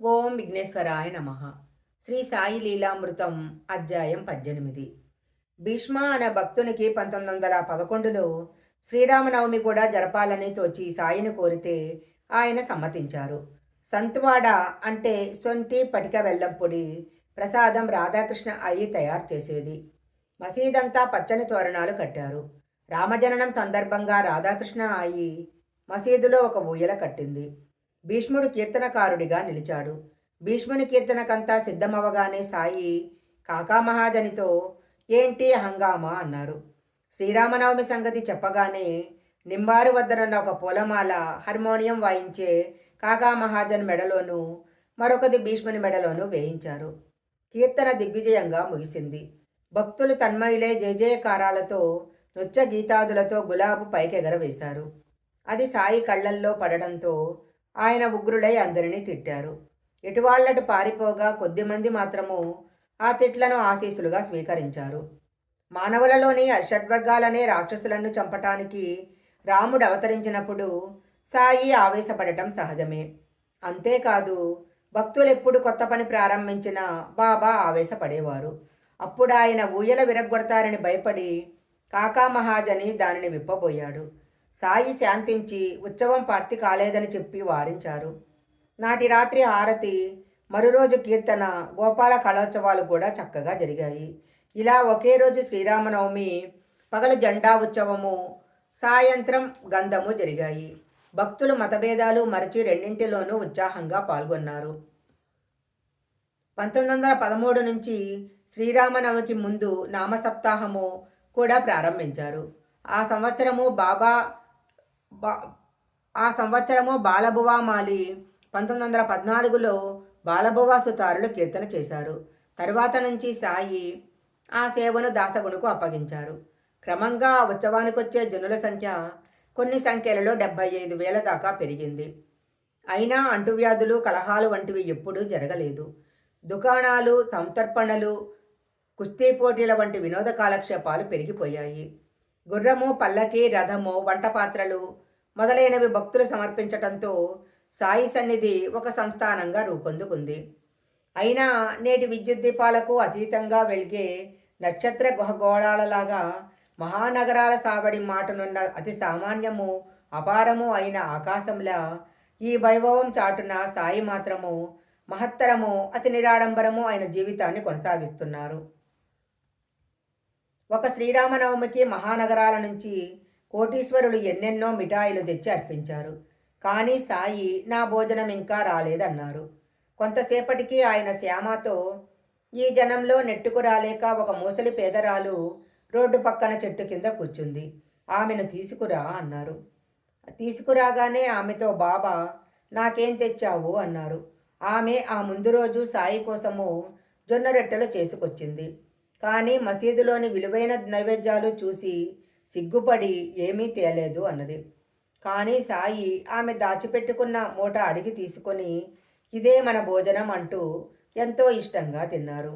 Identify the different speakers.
Speaker 1: ఓం విఘ్నేశ్వరాయ నమ. శ్రీ సాయి లీలామృతం అధ్యాయం పద్దెనిమిది. భీష్మ అనే భక్తునికి పంతొమ్మిది వందల పదకొండులో శ్రీరామనవమి కూడా జరపాలని తోచి సాయిని కోరితే ఆయన సమ్మతించారు. సంతువాడ అంటే సొంటి పటిక వెల్లంపొడి ప్రసాదం రాధాకృష్ణ అయ్యి తయారు చేసేది. మసీదంతా పచ్చని తోరణాలు కట్టారు. రామజననం సందర్భంగా రాధాకృష్ణ అయ్యి మసీదులో ఒక ఊయల కట్టింది. భీష్ముడు కీర్తనకారుడిగా నిలిచాడు. భీష్ముని కీర్తనకంతా సిద్ధమవగానే సాయి కాకామహాజనితో ఏంటి హంగామా? అన్నారు. శ్రీరామనవమి సంగతి చెప్పగానే నింబారు వద్దనున్న ఒక పూలమాల హార్మోనియం వాయించే కాకా మహాజన్ మెడలోనూ మరొకది భీష్ముని మెడలోనూ వేయించారు. కీర్తన దిగ్విజయంగా ముగిసింది. భక్తులు తన్మయులే జయజయకారాలతో నృత్య గీతాదులతో గులాబు పైకెగరవేశారు. అది సాయి కళ్ళల్లో పడడంతో ఆయన ఉగ్రుడై అందరినీ తిట్టారు. ఎటువాళ్ళటు పారిపోగా కొద్దిమంది మాత్రము ఆ తిట్లను ఆశీస్సులుగా స్వీకరించారు. మానవులలోని షడ్వర్గాలనే రాక్షసులను చంపటానికి రాముడు అవతరించినప్పుడు సాయి ఆవేశపడటం సహజమే. అంతేకాదు భక్తులు ఎప్పుడు కొత్త పని ప్రారంభించినా బాబా ఆవేశపడేవారు. అప్పుడు ఆయన ఊయల విరగ్గొడతారని భయపడి కాకా మహాజని దానిని విప్పబోయాడు. సాయి శాంతించి ఉత్సవం పార్తి కాలేదని చెప్పి వారించారు. నాటి రాత్రి హారతి మరురోజు కీర్తన గోపాల కళోత్సవాలు కూడా చక్కగా జరిగాయి. ఇలా ఒకే రోజు శ్రీరామనవమి పగలు జెండా ఉత్సవము సాయంత్రం గంధము జరిగాయి. భక్తులు మతభేదాలు మరచి రెండింటిలోనూ ఉత్సాహంగా పాల్గొన్నారు. పంతొమ్మిది వందల పదమూడు నుంచి శ్రీరామనవమికి ముందు నామసప్తాహము కూడా ప్రారంభించారు. ఆ సంవత్సరము బాబా ఆ సంవత్సరము బాలభువామాలి పంతొమ్మిది వందల పద్నాలుగులో బాలభువా సుతారులు కీర్తన చేశారు. తరువాత నుంచి సాయి ఆ సేవను దాసగుణకు అప్పగించారు. క్రమంగా ఉత్సవానికి వచ్చే జనుల సంఖ్య కొన్ని సంఖ్యలలో డెబ్బై ఐదు వేల దాకా పెరిగింది. అయినా అంటువ్యాధులు కలహాలు వంటివి ఎప్పుడూ జరగలేదు. దుకాణాలు సంతర్పణలు కుస్తీ పోటీల వంటి వినోద కాలక్షేపాలు పెరిగిపోయాయి. గుర్రము పల్లకి రథము వంట పాత్రలు మొదలైనవి భక్తులు సమర్పించటంతో సాయి సన్నిధి ఒక సంస్థానంగా రూపొందుకుంది. అయినా నేటి విద్యుత్ దీపాలకు అతీతంగా వెలిగే నక్షత్ర గుహగోళాలలాగా మహానగరాల సాబడి మాటనున్న అతి సామాన్యము అపారము అయిన ఆకాశంలా ఈ వైభవం చాటున సాయి మాత్రము మహత్తరము అతి నిరాడంబరము అయిన జీవితాన్ని కొనసాగిస్తున్నారు. ఒక శ్రీరామనవమికి మహానగరాల నుంచి కోటీశ్వరులు ఎన్నెన్నో మిఠాయిలు తెచ్చి అర్పించారు. కానీ సాయి నా భోజనం ఇంకా రాలేదన్నారు. కొంతసేపటికి ఆయన శ్యామతో ఈ జనంలో నెట్టుకు రాలేక ఒక మూసలి పేదరాలు రోడ్డు పక్కన చెట్టు కింద కూర్చుంది. ఆమెను తీసుకురా అన్నారు. తీసుకురాగానే ఆమెతో బాబా నాకేం తెచ్చావు అన్నారు. ఆమె ఆ ముందు రోజు సాయి కోసము జొన్న రొట్టెలు చేసుకొచ్చింది. కానీ మసీదులోని విలువైన నైవేద్యాలు చూసి సిగ్గుపడి ఏమీ తేలేదు అన్నది. కానీ సాయి ఆమె దాచిపెట్టుకున్న మూట అడిగి తీసుకొని ఇదే మన భోజనం అంటూ ఎంతో ఇష్టంగా తిన్నారు.